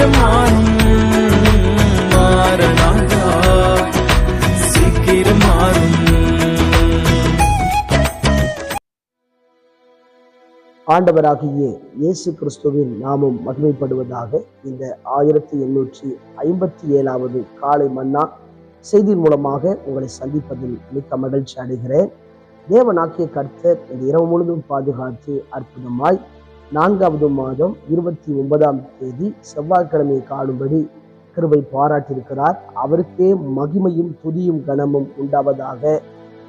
சீக்கிரம் மாறும் சீக்கிரம் மாறும் ஆண்டவராகிய இயேசு கிறிஸ்துவின் நாமம் மகிமைப்படுவதாக இந்த ஆயிரத்தி எண்ணூற்றி ஐம்பத்தி ஏழாவது காலை மன்னா செய்தியின் மூலமாக உங்களை சந்திப்பதில் மிக்க மகிழ்ச்சி அடைகிறேன். தேவனாக்கிய கர்த்தர் இந்த இரவு முழுதும் பாதுகாத்து அற்புதமாய் நான்காவது மாதம் இருபத்தி ஒன்பதாம் தேதி செவ்வாய்க்கிழமையை காணும்படி கிருபை பாராட்டியிருக்கிறார். அவருக்கே மகிமையும் துதியும் கனமும் உண்டாவதாக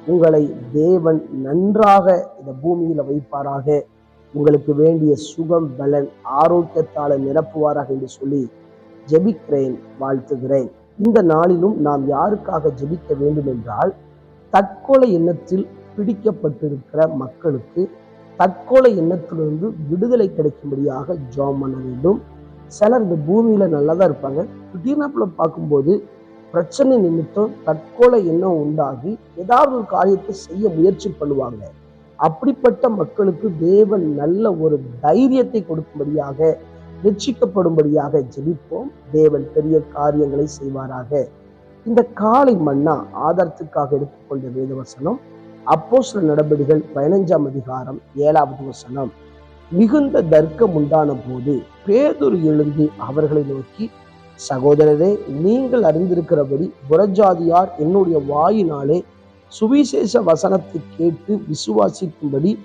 உங்களை தேவன் நன்றாக இந்த பூமியில் வைப்பாராக. உங்களுக்கு வேண்டிய சுகம் பலன் ஆரோக்கியத்தால நிரப்புவாராக என்று சொல்லி ஜெபிக்கிறேன் வாழ்த்துகிறேன். இந்த நாளிலும் நாம் யாருக்காக ஜெபிக்க வேண்டும் என்றால் தற்கொலை எண்ணத்தில் பிடிக்கப்பட்டிருக்கிற மக்களுக்கு தற்கொலை எண்ணத்திலிருந்து விடுதலை கிடைக்கும்படியாக ஜாம் பண்ண வேண்டும். சிலர் இந்த பூமியில நல்லா தான் இருப்பாங்க திடீர்னாப்புல பார்க்கும்போது பிரச்சனை நிமித்தம் தற்கொலை எண்ணம் உண்டாகி ஏதாவது ஒரு காரியத்தை செய்ய முயற்சி பண்ணுவாங்க. அப்படிப்பட்ட மக்களுக்கு தேவன் நல்ல ஒரு தைரியத்தை கொடுக்கும்படியாக ரட்சிக்கப்படும்படியாக ஜெபிப்போம். தேவன் பெரிய காரியங்களை செய்வாராக. இந்த காலை மன்னா ஆதாரத்துக்காக எடுத்துக்கொண்ட வேதவசனம் வசனம் அப்போ சில பதினஞ்சாம் அதிகாரம் ஏழாவது வசனம். மிகுந்த தர்க்கம் உண்டான போது பேதுரு எழுந்து அவர்களை நோக்கி சகோதரரே நீங்கள் அறிந்திருக்கிறபடி புறஜாதியார் என்னுடைய வாயினாலே சுவிசேஷ வசனத்தை கேட்டு விசுவாசிக்கும்படி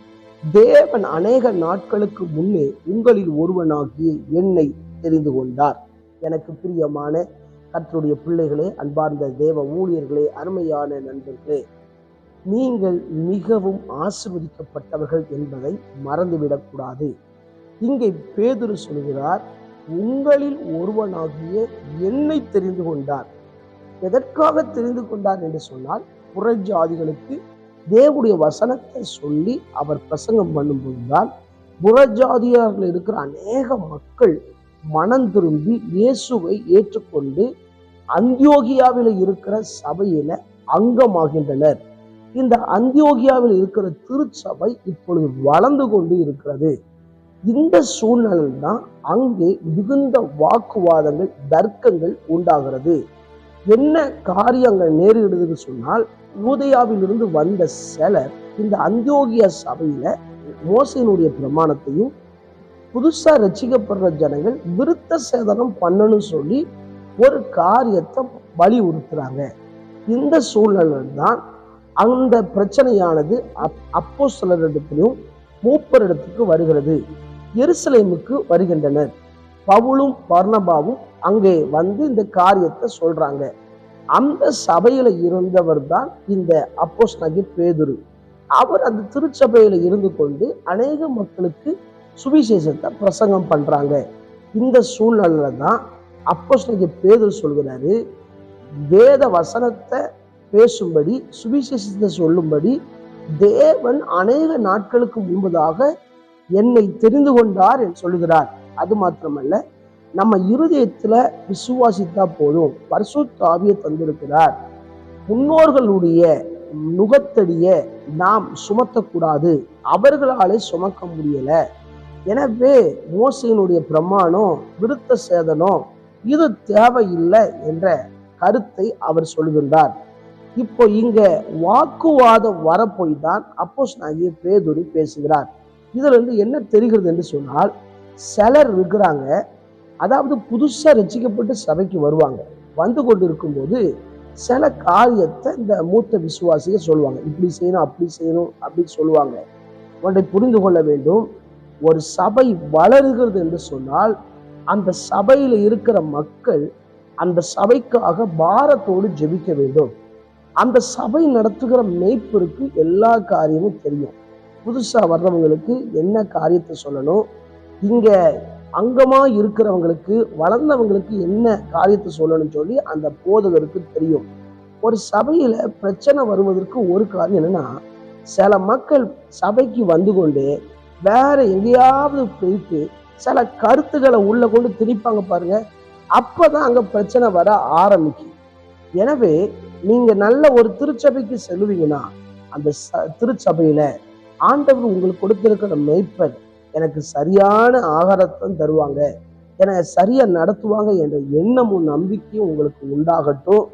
தேவன் அநேக நாட்களுக்கு முன்னே உங்களில் ஒருவனாகிய என்னை தெரிந்து கொண்டார். எனக்கு பிரியமான கர்த்தருடைய பிள்ளைகளே அன்பார்ந்த தேவ ஊழியர்களே அருமையான நண்பர்களே நீங்கள் மிகவும் ஆசிர்வதிக்கப்பட்டவர்கள் என்பதை மறந்துவிடக்கூடாது. இங்கே பேதுரு சொல்கிறார் உங்களில் ஒருவனாகிய என்னை தெரிந்து கொண்டார். எதற்காக தெரிந்து கொண்டார் என்று சொன்னால் புறஜாதிகளுக்கு தேவனுடைய வசனத்தை சொல்லி அவர் பிரசங்கம் பண்ணும்போதுதான் புறஜாதியார்கள் இருக்கிற அநேக மக்கள் மனம் திரும்பி இயேசுவை ஏற்றுக்கொண்டு அந்தியோகியாவில் இருக்கிற சபையில அங்கமாகின்றனர். இந்த அந்தியோகியாவில் இருக்கிற திருச்சபை இப்பொழுது வளர்ந்து கொண்டு இருக்கிறது. இந்த சூழ்நிலையில் தான் அங்கே மிகுந்த வாக்குவாதங்கள் தர்க்கங்கள் உண்டாகிறது. என்ன காரியங்கள் நேரிடுதுன்னு சொன்னால் யூதயாவில் இருந்து வந்த சிலர் இந்த அந்தியோகிய சபையில மோசையினுடைய பிரமாணத்தையும் புதுசா ரசிக்கப்படுற ஜனங்கள் விருத்த சேதனம் பண்ணணும்னு சொல்லி ஒரு காரியத்தை வலியுறுத்துறாங்க. இந்த சூழ்நிலை தான் அந்த பிரச்சனையானது அப் அப்போ சிலரிடத்திலும் மூப்பரிடத்துக்கு வருகிறது. எருசலேமுக்கு வருகின்றனர். பவுலும் பர்ணபாவும் அங்கே வந்து இந்த காரியத்தை சொல்றாங்க. அந்த சபையில இருந்தவர் தான் இந்த அப்போஸ் நகி பேதுரு. அவர் அந்த திருச்சபையில இருந்து கொண்டு அநேக மக்களுக்கு சுவிசேஷத்தை பிரசங்கம் பண்றாங்க. இந்த சூழ்நிலையில தான் அப்போஸ் நகி பேதுரு சொல்கிறாரு வேத வசனத்தை பேசும்படி சுவிசேஷத்தை சொல்லும்படி தேவன் அநேக நாட்களுக்கு முன்பதாக என்னை தெரிந்து கொண்டார் என்று சொல்லுகிறார். அது மாத்திரமல்ல நம்ம இருதயத்துல விசுவாசித்தா போதும். பரிசுத்தாவிய தந்திருக்கிறார். முன்னோர்களுடைய நுகத்தடிய நாம் சுமத்தக்கூடாது. அவர்களாலே சுமக்க முடியல. எனவே மோசையினுடைய பிரமாணம் விருத்த சேதனம் இது தேவையில்லை என்ற கருத்தை அவர் சொல்கின்றார் இப்போ இங்க வாக்குவாதம் வரப்போய் தான் அப்போஸ் நாகிய பேதுரு பேசுகிறார். இதுல இருந்து என்ன தெரிகிறது என்று சொன்னால் சிலர் இருக்கிறாங்க அதாவது புதுசா ரசிக்கப்பட்டு சபைக்கு வருவாங்க. வந்து கொண்டு இருக்கும்போது சில காரியத்தை இந்த மூத்த விசுவாசிக சொல்லுவாங்க. இப்படி செய்யணும் அப்படி செய்யணும் அப்படின்னு சொல்லுவாங்க. ஒன்றை புரிந்து கொள்ள வேண்டும். ஒரு சபை வளருகிறது என்று சொன்னால் அந்த சபையில இருக்கிற மக்கள் அந்த சபைக்காக பாரத்தோடு ஜெபிக்க வேண்டும். அந்த சபை நடத்துகிற மேய்ப்பிற்கு எல்லா காரியமும் தெரியும். புதுசா வர்றவங்களுக்கு என்ன காரியத்தை சொல்லணும்? இங்க அங்கமா இருக்கிறவங்களுக்கு வளர்ந்தவங்களுக்கு என்ன காரியத்தை சொல்லணும்னு சொல்லி அந்த போதகருக்கு தெரியும். ஒரு சபையில பிரச்சனை வருவதற்கு ஒரு காரியம் என்னன்னா சில மக்கள் சபைக்கு வந்து கொண்டு வேற எங்கேயாவது போயிட்டு சில கருத்துக்களை உள்ள கொண்டு திணிப்பாங்க பாருங்க. அப்பதான் அங்க பிரச்சனை வர ஆரம்பிக்கும். எனவே நீங்க நல்ல ஒரு திருச்சபைக்கு செல்லுவீங்கன்னா அந்த ச- திருச்சபையில ஆண்டவர் உங்களுக்கு கொடுத்திருக்கிற மேய்ப்பர் எனக்கு சரியான ஆகாரத்தை தருவாங்க. என்னை சரியா நடத்துவாங்க என்ற எண்ணமும் நம்பிக்கையும் உங்களுக்கு உண்டாகட்டும்.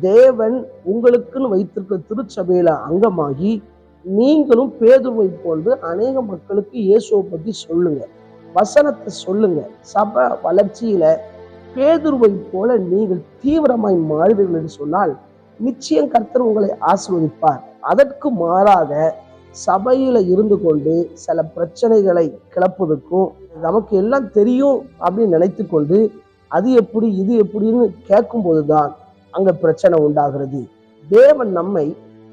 தேவன் உங்களுக்குன்னு வைத்திருக்கிற திருச்சபையில அங்கமாகி நீங்களும் பேதுருவை போன்று அநேக மக்களுக்கு இயேசுவை பத்தி சொல்லுங்க. வசனத்தை சொல்லுங்க. சப வளர்ச்சியில பேதுருவை போல நீங்கள் தீவிரமாய் மாறுவீர்கள் என்று சொன்னால் நிச்சயம் கர்த்தர் உங்களை ஆசீர்வதிப்பார். அதற்கு மாறாக சபையில இருந்து கொண்டு சில பிரச்சனைகளை கிளப்புவதற்கும் நமக்கு எல்லாம் தெரியும் அப்படின்னு நினைத்து கொண்டு அது எப்படி இது எப்படின்னு கேட்கும் போதுதான் அங்க பிரச்சனை உண்டாகிறது. தேவன் நம்மை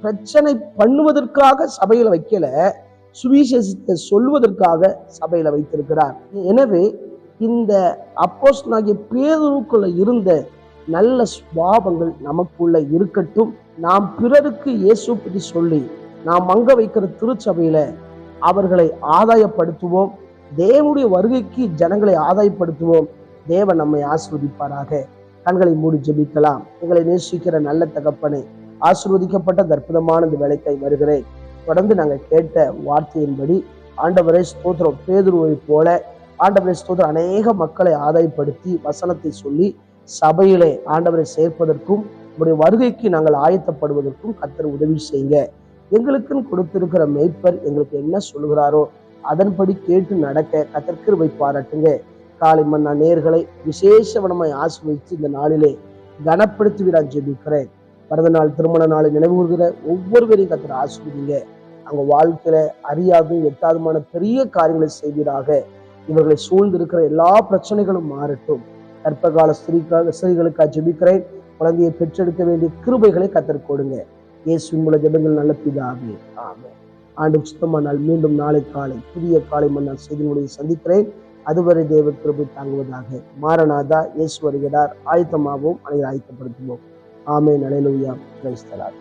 பிரச்சனை பண்ணுவதற்காக சபையில வைக்கல சுவிசேஷத்தை சொல்வதற்காக சபையில வைத்திருக்கிறார். எனவே இந்த அப்போஸ் நாகிய பேருக்குள்ள இருந்த நல்ல சுபாவங்கள் நமக்குள்ள இருக்கட்டும். நாம் பிறருக்கு இயேசு பற்றி சொல்லி நாம் அங்க வைக்கிற திருச்சபையில அவர்களை ஆதாயப்படுத்துவோம். தேவனுடைய வருகைக்கு ஜனங்களை ஆதாயப்படுத்துவோம். தேவன் நம்மை ஆசிர்வதிப்பாராக. கண்களை மூடி ஜெபிக்கலாம். எங்களை நேசிக்கிற நல்ல தகப்பனை ஆசிர்வதிக்கப்பட்ட தற்புதமான இந்த வேலைக்காய் வருகிறேன். தொடர்ந்து நாங்கள் கேட்ட வார்த்தையின்படி ஆண்டவரே ஸ்தோத்திரம். பேதுருவை போல ஆண்டவரே ஸ்தோத்திரம். அநேக மக்களை ஆதாயப்படுத்தி வசனத்தை சொல்லி சபையிலே ஆண்டவரை சேர்ப்பதற்கும் உங்களுடைய வருகைக்கு நாங்கள் ஆயத்தப்படுவதற்கும் கத்தர் உதவி செய்யுங்க. எங்களுக்குன்னு கொடுத்திருக்கிற மேய்ப்பர் எங்களுக்கு என்ன சொல்லுகிறாரோ அதன்படி கேட்டு நடக்க கத்தற்கிருவை பாராட்டுங்க. காலை மன்னா நேர்களை விசேஷவனமாய் ஆசிர்வதித்து இந்த நாளிலே கனப்படுத்துகிறான் ஜெபிக்கிறேன். பிறந்த நாள் திருமண நாளை நினைவு கூறுகிற ஒவ்வொருவரையும் கத்தர் ஆசிர்வதிங்க. அவங்க வாழ்க்கையில அறியாதும் எட்டாதுமான பெரிய காரியங்களை செய்வீராக. இவர்களை சூழ்ந்திருக்கிற எல்லா பிரச்சனைகளும் மாறட்டும். கற்பகால ஸ்திரீக்காக ஸ்திரீகளுக்காக ஜெபிக்கிறேன். குழந்தையை பெற்றெடுக்க வேண்டிய கிருபைகளை கத்தர் இயேசுவின் மூல ஜெபங்கள் நல்ல பிதாவே. ஆமே ஆண்டு சுத்தமானால் மீண்டும் நாளை காலை புதிய காலை மன்னால் செய்தி சந்திக்கிறேன். அதுவரை தேவ கிருபை தாங்குவதாக. மாரநாதா இயேசு வருகிறார். ஆயத்தமாகவும் அதை ஆயத்தப்படுத்துவோம். ஆமே நலையிலுயா கிரைஸ்தலார்